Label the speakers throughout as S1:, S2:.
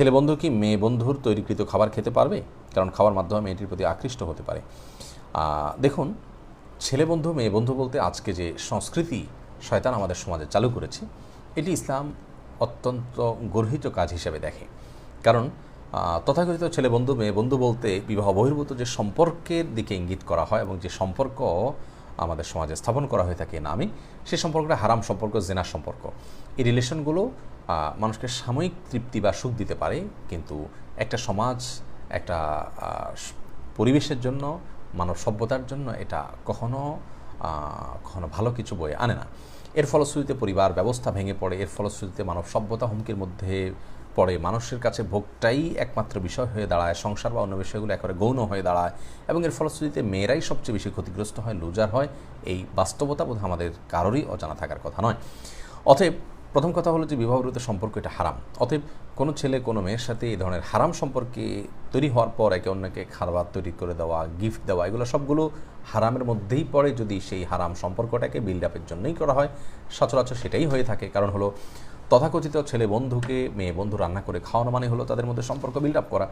S1: ছেলে বন্ধু কি মেয়ে বন্ধুর তৈরিকৃত খাবার খেতে পারবে? কারণ খাওয়ার মাধ্যমে মেয়েটির প্রতি আকৃষ্ট হতে পারে। দেখুন, ছেলে বন্ধু, মেয়ে বন্ধু বলতে আজকে যে সংস্কৃতি শয়তান আমাদের সমাজে চালু করেছে, এটি ইসলাম অত্যন্ত গর্হিত কাজ হিসেবে দেখে। কারণ তথাকথিত ছেলে বন্ধু, মেয়ে বন্ধু বলতে বিবাহ বহির্ভূত যে সম্পর্কের দিকে ইঙ্গিত করা হয় এবং যে সম্পর্ক আমাদের সমাজে স্থাপন করা হয়ে থাকে নামে সে সম্পর্কটা হারাম সম্পর্ক, জেনার সম্পর্ক। এই রিলেশনগুলো মানুষকে সাময়িক তৃপ্তি বা সুখ দিতে পারে, কিন্তু একটা সমাজ, একটা পরিবেশের জন্য, মানব সভ্যতার জন্য এটা কখনো কখনো ভালো কিছু বয়ে আনে না। এর ফলশ্রুতিতে পরিবার ব্যবস্থা ভেঙে পড়ে, এর ফলশ্রুতিতে মানব সভ্যতা হুমকির মধ্যে পড়ে মানুষের কাছে ভোগটাই একমাত্র বিষয় হয়ে দাঁড়ায়, সংসার বা অন্য বিষয়গুলো একেবারে গৌণ হয়ে দাঁড়ায় এবং এর ফলশ্রুতিতে মেয়েরাই সবচেয়ে বেশি ক্ষতিগ্রস্ত হয়, লুজার হয়, এই বাস্তবতা বোধ আমাদের কারোরই অজানা থাকার কথা নয়। অতএব প্রথম কথা হলো যে বিবাহবিরত সম্পর্ক এটা হারাম। অতএব কোনো ছেলে, কোনো মেয়ের সাথে এই ধরনের হারাম সম্পর্কে তৈরি হওয়ার পর একে অন্যকে খাবার তৈরি করে দেওয়া গিফট দেওয়া, এগুলো সবগুলো হারামের মধ্যেই পড়ে যদি সেই হারাম সম্পর্কটাকে বিল্ড আপের জন্যই করা হয়। সচরাচর সেটাই হয়ে থাকে। কারণ হলো তথাকথিত ছেলে বন্ধুকে, মেয়ে বন্ধু রান্না করে খাওয়ানো মানে হলো তাদের মধ্যে সম্পর্ক বিল্ড আপ করা।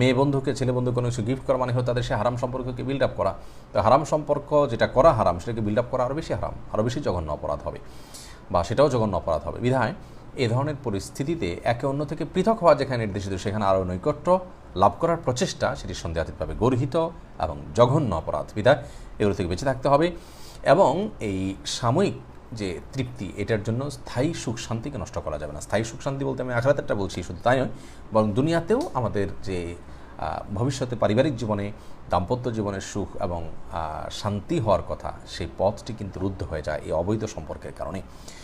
S1: মেয়ে বন্ধুকে, ছেলে বন্ধু কোনো কিছু গিফট করা মানে হলো তাদের সে হারাম সম্পর্ককে বিল্ড আপ করা। তো হারাম সম্পর্ক যেটা করা হারাম, সেটাকে বিল্ড আপ করা আরও বেশি হারাম আরও বেশি জঘন্য অপরাধ হবে বা সেটাও জঘন্য অপরাধ হবে। বিধায় এ ধরনের পরিস্থিতিতে একে অন্য থেকে পৃথক হওয়া যেখানে নির্দেশিত, সেখানে আরও নৈকট্য লাভ করার প্রচেষ্টা সেটি সন্দেহাতীতভাবে গর্হিত এবং জঘন্য অপরাধ। বিধায় এগুলো থেকে বেঁচে থাকতে হবে এবং এই সাময়িক যে তৃপ্তি, এটার জন্য স্থায়ী সুখ শান্তিকে নষ্ট করা যাবে না। স্থায়ী সুখ শান্তি বলতে আমি আখরাতেরটা বলছি, শুধু তাই নয়, বরং দুনিয়াতেও আমাদের যে ভবিষ্যতে পারিবারিক জীবনে, দাম্পত্য জীবনের সুখ এবং শান্তি হওয়ার কথা, সেই পথটি কিন্তু রুদ্ধ হয়ে যায় এই অবৈধ সম্পর্কের কারণে।